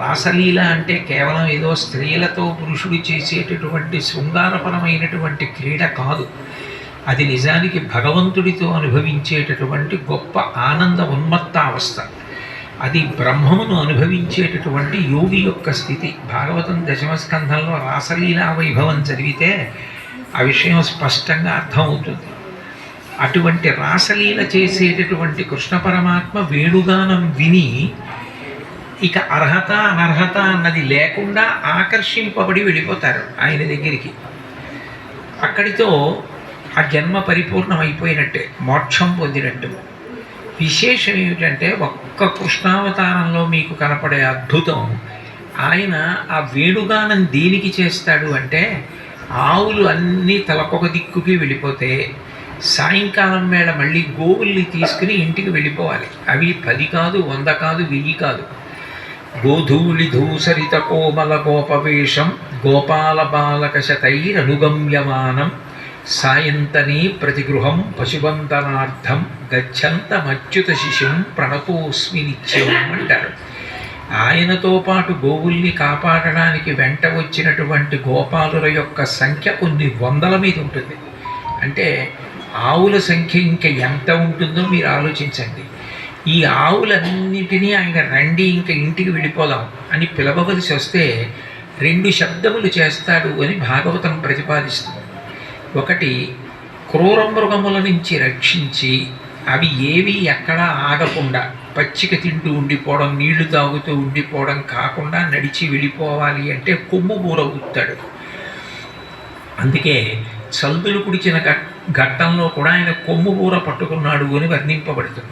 రాసలీల అంటే కేవలం ఏదో స్త్రీలతో పురుషుడు చేసేటటువంటి శృంగారపరమైనటువంటి క్రీడ కాదు. అది నిజానికి భగవంతుడితో అనుభవించేటటువంటి గొప్ప ఆనంద ఉన్మత్తావస్థ అది బ్రహ్మమును అనుభవించేటటువంటి యోగి యొక్క స్థితి. భాగవతం దశమస్కంధంలో రాసలీలా వైభవం చదివితే ఆ విషయం స్పష్టంగా అర్థమవుతుంది. అటువంటి రాసలీల చేసేటటువంటి కృష్ణ పరమాత్మ వేణుగానం విని ఇక అర్హత అనర్హత అన్నది లేకుండా ఆకర్షింపబడి వెళ్ళిపోతారు ఆయన దగ్గరికి. అక్కడితో ఆ జన్మ పరిపూర్ణమైపోయినట్టే మోక్షం పొందినట్టు. విశేషం ఏమిటంటే ఒక్క కృష్ణావతారంలో మీకు కనపడే అద్భుతం ఆయన ఆ వేణుగానం దేనికి చేస్తాడు అంటే ఆవులు అన్నీ తలకొక దిక్కుకి వెళ్ళిపోతే సాయంకాలం వేళ మళ్ళీ గోవుల్ని తీసుకుని ఇంటికి వెళ్ళిపోవాలి. అవి పది కాదు వంద కాదు వెయ్యి కాదు. గోధూళి ధూసరిత కోమల గోపవేషం గోపాల బాలక శతైరనుగమ్యమానం ప్రతిగృహం పశుబంధనార్థం గచ్చంతమచ్యుత శిశుం ప్రణపోస్మి నిత్యం అంటారు. ఆయనతో పాటు గోవుల్ని కాపాడడానికి వెంట వచ్చినటువంటి గోపాలుల యొక్క సంఖ్య కొన్ని వందల మీద ఉంటుంది. అంటే ఆవుల సంఖ్య ఇంకా ఎంత ఉంటుందో మీరు ఆలోచించండి. ఈ ఆవులన్నిటినీ ఆయన రండి ఇంకా ఇంటికి వెళ్ళిపోదాం అని పిలవవలసి వస్తే రెండు శబ్దములు చేస్తాడు అని భాగవతం ప్రతిపాదిస్తుంది. ఒకటి క్రూర మృగముల నుంచి రక్షించి అవి ఏవి ఎక్కడా ఆగకుండా పచ్చిక తింటూ ఉండిపోవడం నీళ్ళు తాగుతూ ఉండిపోవడం కాకుండా నడిచి వెళ్ళిపోవాలి అంటే కొమ్ము కూర ఊతాడు అందుకే చల్దులు కుడిచిన ఘట్టంలో కూడా ఆయన కొమ్ము కూర పట్టుకున్నాడు అని వర్ణింపబడుతుంది.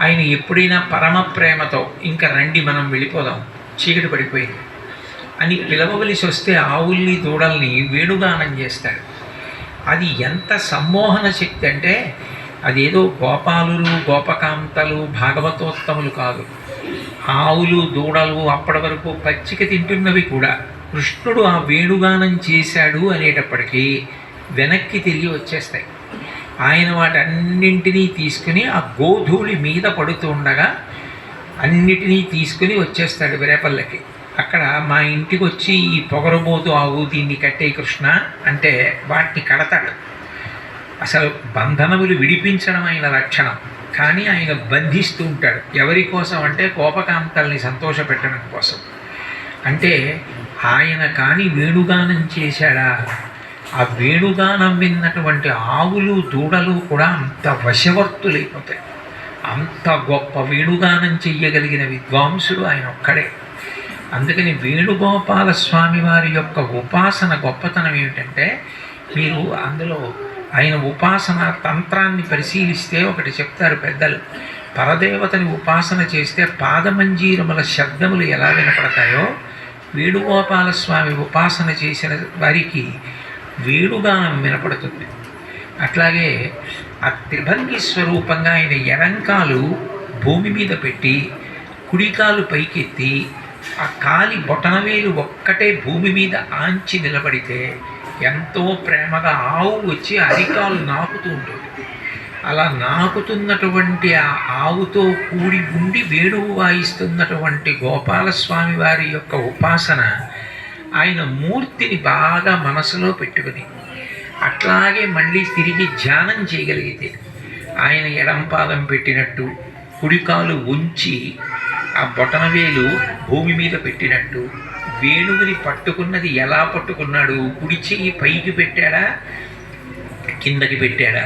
ఆయన ఎప్పుడైనా పరమ ప్రేమతో ఇంకా రండి మనం వెళ్ళిపోదాం. చీకటి పడిపోయింది. అని పిలవవలసి వస్తే ఆవుల్ని దూడల్ని వేణుగానం చేస్తాడు. అది ఎంత సమ్మోహన శక్తి అంటే అదేదో గోపాలులు గోపకాంతలు భాగవతోత్తములు కాదు. ఆవులు దూడలు అప్పటి వరకు పచ్చిక తింటున్నవి కూడా. కృష్ణుడు ఆ వేణుగానం చేశాడు అనేటప్పటికీ వెనక్కి తిరిగి వచ్చేస్తాయి. ఆయన వాటన్నింటినీ తీసుకుని ఆ గోధూళి మీద పడుతూ ఉండగా అన్నిటినీ తీసుకుని వచ్చేస్తాడు విరేపల్లకి. అక్కడ మా ఇంటికి వచ్చి ఈ పొగరబోతు ఆవు దీన్ని కట్టే కృష్ణ అంటే వాటిని కడతాడు. అసలు బంధనములు విడిపించడం ఆయన లక్షణం. కానీ ఆయన బంధిస్తూ ఉంటాడు. ఎవరి కోసం అంటే కోపకాంతల్ని సంతోషపెట్టడం కోసం. అంటే ఆయన కానీ వేణుగానం చేశాడా? ఆ వేణుగానం విన్నటువంటి ఆవులు దూడలు కూడా అంత వశవర్తులైపోతాయి. అంత గొప్ప వేణుగానం చెయ్యగలిగిన విద్వాంసుడు ఆయన ఒక్కడే. అందుకని వేణుగోపాల స్వామి వారి యొక్క ఉపాసన గొప్పతనం ఏమిటంటే మీరు అందులో ఆయన ఉపాసన తంత్రాన్ని పరిశీలిస్తే ఒకటి చెప్తారు పెద్దలు. పరదేవతని ఉపాసన చేస్తే పాదమంజీరముల శబ్దములు ఎలా వినపడతాయో వేణుగోపాల స్వామి ఉపాసన చేసిన వారికి వేణుగానం వినపడుతుంది. అట్లాగే ఆ త్రిభంగి స్వరూపంగా ఆయన ఎడంకాలు భూమి మీద పెట్టి కుడికాలు పైకెత్తి ఆ కాలి బొటనవేలు ఒక్కటే భూమి మీద ఆంచి నిలబడితే ఎంతో ప్రేమగా ఆవు వచ్చి అరికాలు నాకుతూ ఉంటుంది. అలా నాకుతున్నటువంటి ఆ ఆవుతో కూడి ఉండి వేణువు వాయిస్తున్నటువంటి గోపాలస్వామి వారి యొక్క ఉపాసన ఆయన మూర్తిని బాగా మనసులో పెట్టుకుని అట్లాగే మళ్ళీ తిరిగి ధ్యానం చేయగలిగితే ఆయన ఎడంపాదం పెట్టినట్టు కుడికాలు ఉంచి ఆ బొటనవేలు భూమి మీద పెట్టినట్టు వేణువుని పట్టుకున్నది ఎలా పట్టుకున్నాడు? కుడి చెయ్యి పైకి పెట్టాడా? కిందకి పెట్టాడా?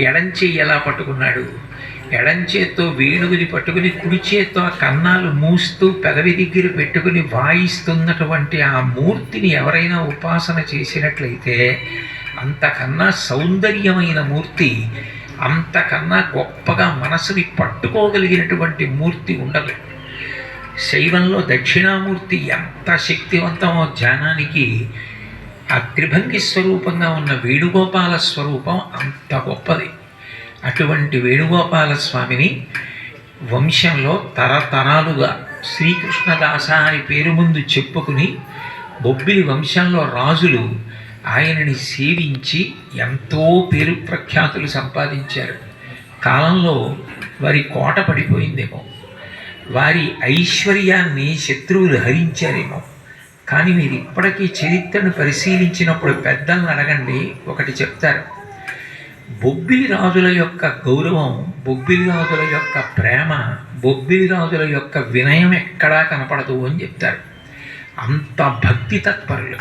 ఎడంచెయ్యి ఎలా పట్టుకున్నాడు. ఎడంచేతో వేణుగుని పట్టుకుని కుడి చేత్తో ఆ కన్నాలు మూస్తూ పెదవి దగ్గర పెట్టుకుని వాయిస్తున్నటువంటి ఆ మూర్తిని ఎవరైనా ఉపాసన చేసినట్లయితే అంతకన్నా సౌందర్యమైన మూర్తి అంతకన్నా గొప్పగా మనసుని పట్టుకోగలిగినటువంటి మూర్తి ఉండదు. శైవంలో దక్షిణామూర్తి ఎంత శక్తివంతమో ధ్యానానికి ఆ త్రిభంగి స్వరూపంగా ఉన్న వేణుగోపాల స్వరూపం అంత గొప్పది. అటువంటి వేణుగోపాల స్వామిని వంశంలో తరతరాలుగా శ్రీకృష్ణదాస అని పేరు ముందు చెప్పుకుని బొబ్బిలి వంశంలో రాజులు ఆయనని సేవించి ఎంతో పేరు ప్రఖ్యాతులు సంపాదించారు. కాలంలో వారి కోట పడిపోయిందేమో. వారి ఐశ్వర్యాన్ని శత్రువులు హరించారేమో. కానీ మీరు ఇప్పటికీ చరిత్రను పరిశీలించినప్పుడు పెద్దలను అడగండి. ఒకటి చెప్తారు. బొబ్బిలి రాజుల యొక్క గౌరవం బొబ్బిలి రాజుల యొక్క ప్రేమ బొబ్బిలి రాజుల యొక్క వినయం ఎక్కడా కనపడదు అని చెప్తారు. అంత భక్తి తత్పరులు